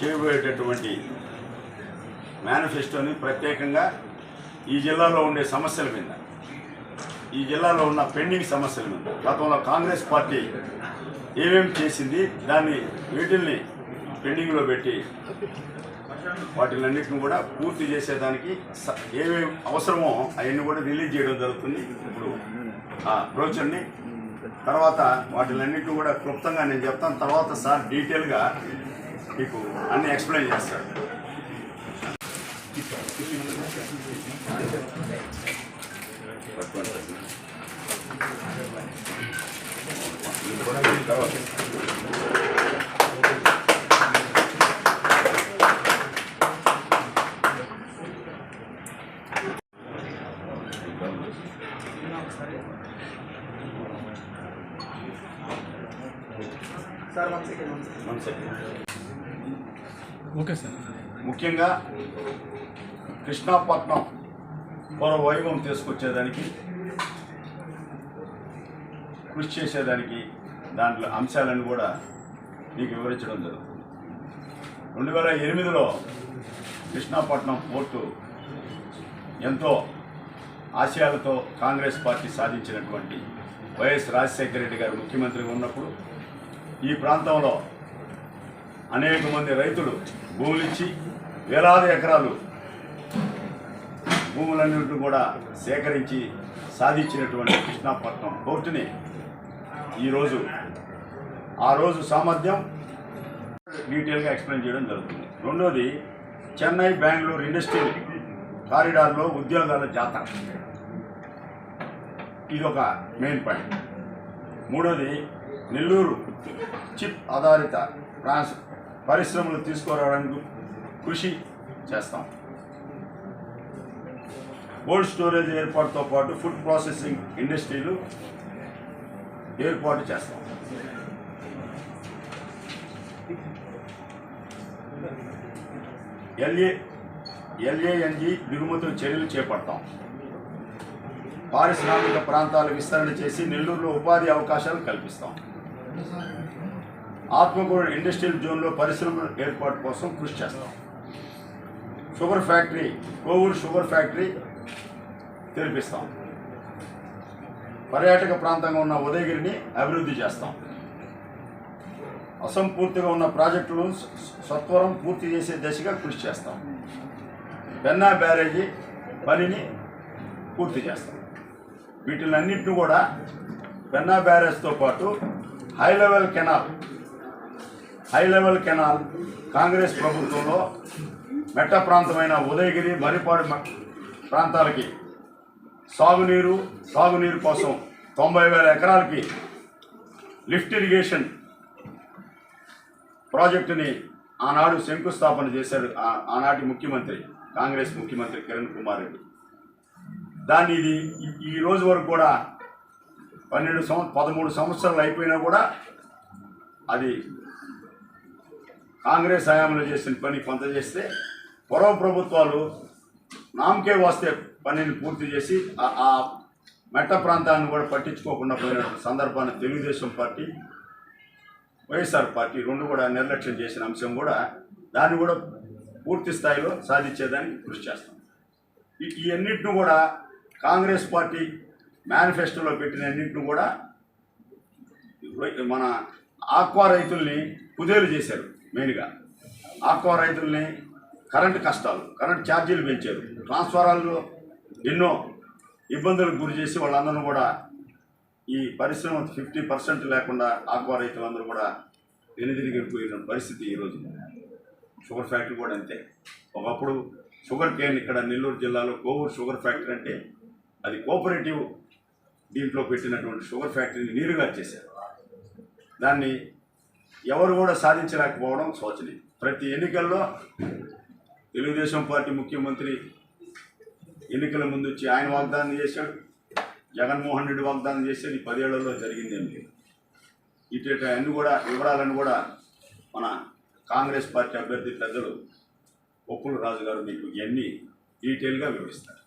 చేయబోయేటటువంటి మేనిఫెస్టోని ప్రత్యేకంగా ఈ జిల్లాలో ఉండే సమస్యల మీద ఈ జిల్లాలో ఉన్న పెండింగ్ సమస్యల మీద గతంలో కాంగ్రెస్ పార్టీ ఏమేమి చేసింది దాన్ని వీటిల్ని పెండింగ్లో పెట్టి వాటిలన్నింటిని కూడా పూర్తి చేసేదానికి ఏమేమి అవసరమో అవన్నీ కూడా రిలీజ్ చేయడం జరుగుతుంది. ఇప్పుడు ఆ బ్రోచర్ని తర్వాత వాటిలన్నింటినీ కూడా క్లుప్తంగా నేను చెప్తాను. తర్వాత సార్ డీటెయిల్గా మీకు అన్ని ఎక్స్ప్లెయిన్ చేస్తాడు పట్టుకోండి sir. One second one second okay sir. ముఖ్యంగా కృష్ణాపట్నం మరో వైభవం తీసుకొచ్చేదానికి కృషి చేసేదానికి దాంట్లో అంశాలను కూడా మీకు వివరించడం జరుగుతుంది. రెండు వేల ఎనిమిదిలో కృష్ణాపట్నం పోర్టు ఎంతో ఆశయాలతో కాంగ్రెస్ పార్టీ సాధించినటువంటి వైఎస్ రాజశేఖర రెడ్డి గారు ముఖ్యమంత్రిగా ఉన్నప్పుడు ఈ ప్రాంతంలో అనేక మంది రైతులు భూములిచ్చి వేలాది ఎకరాలు భూములన్నింటిని కూడా సేకరించి సాధించినటువంటి కృష్ణాపట్నం పోర్టుని ఈరోజు ఆ రోజు సామర్థ్యం డీటెయిల్గా ఎక్స్ప్లెయిన్ చేయడం జరుగుతుంది. రెండోది చెన్నై బెంగళూరు ఇండస్ట్రియల్ కారిడార్లో ఉద్యోగాల జాతర. ఇది ఒక మెయిన్ పాయింట్. మూడోది నెల్లూరు చిప్ ఆధారిత ట్రాన్స్ పరిశ్రమలు తీసుకురావడానికి కృషి చేస్తాం. కోల్డ్ స్టోరేజ్ ఏర్పాటుతో పాటు ఫుడ్ ప్రాసెసింగ్ ఇండస్ట్రీలు ఏర్పాటు చేస్తాం. ఎల్ఏ ఎల్ఏఎన్జి దిగుమతులు చర్యలు చేపడతాం. పారిశ్రామిక ప్రాంతాల విస్తరణ చేసి నెల్లూరులో ఉపాధి అవకాశాలు కల్పిస్తాం. ఆత్మకూరు ఇండస్ట్రియల్ జోన్లో పరిశ్రమల ఏర్పాటు కోసం కృషి చేస్తాం. Sugar factory Kovur sugar factory తెరిపిస్తాం. పర్యాటక ప్రాంతంగా ఉన్న ఉదయగిరిని అభివృద్ధి చేస్తాం. అసంపూర్తిగా ఉన్న ప్రాజెక్టులను సత్వరం పూర్తి చేసే దిశగా కృషి చేస్తాం. పెన్నా బ్యారేజీ పనిని పూర్తి చేస్తాం. వీటిలన్నింటినీ కూడా పెన్నా బ్యారేజ్తో పాటు high level canal high level canal Congress ప్రభుత్వంలో మెట్ట ప్రాంతమైన ఉదయగిరి మరిపాడు మ- ప్రాంతాలకి సాగునీరు సాగునీరు కోసం తొంభై వేల ఎకరాలకి లిఫ్ట్ ఇరిగేషన్ ప్రాజెక్టుని ఆనాడు శంకుస్థాపన చేశారు ఆనాటి ముఖ్యమంత్రి కాంగ్రెస్ ముఖ్యమంత్రి కిరణ్ కుమార్ రెడ్డి. దాన్ని ఇది ఈ- ఈ రోజు వరకు కూడా పన్నెండు సంవ పదమూడు సంవత్సరాలు అయిపోయినా కూడా అది కాంగ్రెస్ హయాంలో చేసిన పని కొంత చేస్తే పూర్వ ప్రభుత్వాలు నామకే వస్తే పనిని పూర్తి చేసి ఆ- మెట్ట ప్రాంతాన్ని కూడా పట్టించుకోకుండా పోయిన సందర్భాన్ని తెలుగుదేశం పార్టీ వైఎస్ఆర్ పార్టీ రెండు కూడా నిర్లక్ష్యం చేసిన అంశం కూడా దాన్ని కూడా పూర్తి స్థాయిలో సాధించేదానికి కృషి చేస్తాం. ఈ- కూడా కాంగ్రెస్ పార్టీ మేనిఫెస్టోలో పెట్టిన అన్నింటిని కూడా మన ఆక్వా రైతుల్ని కుదేలు చేశారు. మెయిన్గా. ఆక్వా రైతుల్ని కరెంటు కష్టాలు కరెంట్ ఛార్జీలు పెంచారు. ట్రాన్స్ఫారాలు ఎన్నో ఇబ్బందులకు గురి చేసి వాళ్ళందరూ కూడా ఈ పరిశ్రమ ఫిఫ్టీ పర్సెంట్ లేకుండా ఆక్వా రైతులందరూ కూడా వెనుదిరిగిపోయిన పరిస్థితి ఈరోజు షుగర్ ఫ్యాక్టరీ కూడా అంతే. ఒకప్పుడు షుగర్ కేన్ ఇక్కడ నెల్లూరు జిల్లాలో కోవూరు షుగర్ ఫ్యాక్టరీ అంటే అది కోఆపరేటివ్ దీంట్లో పెట్టినటువంటి షుగర్ ఫ్యాక్టరీని నీరుగా చేశారు. దాన్ని ఎవరు కూడా సాధించలేకపోవడం శోచనీయం. ప్రతి ఎన్నికల్లో తెలుగుదేశం పార్టీ ముఖ్యమంత్రి ఎన్నికల ముందు వచ్చి ఆయన వాగ్దానం చేశాడు జగన్మోహన్ రెడ్డి వాగ్దానం చేసేది పదేళ్ళలో జరిగిందేం లేదు. ఇటు అన్ని కూడా వివరాలను కూడా మన కాంగ్రెస్ పార్టీ అభ్యర్థి పెద్దలు ఒప్పుల రాజు గారు మీకు ఇవన్నీ డీటెయిల్గా వివరిస్తారు.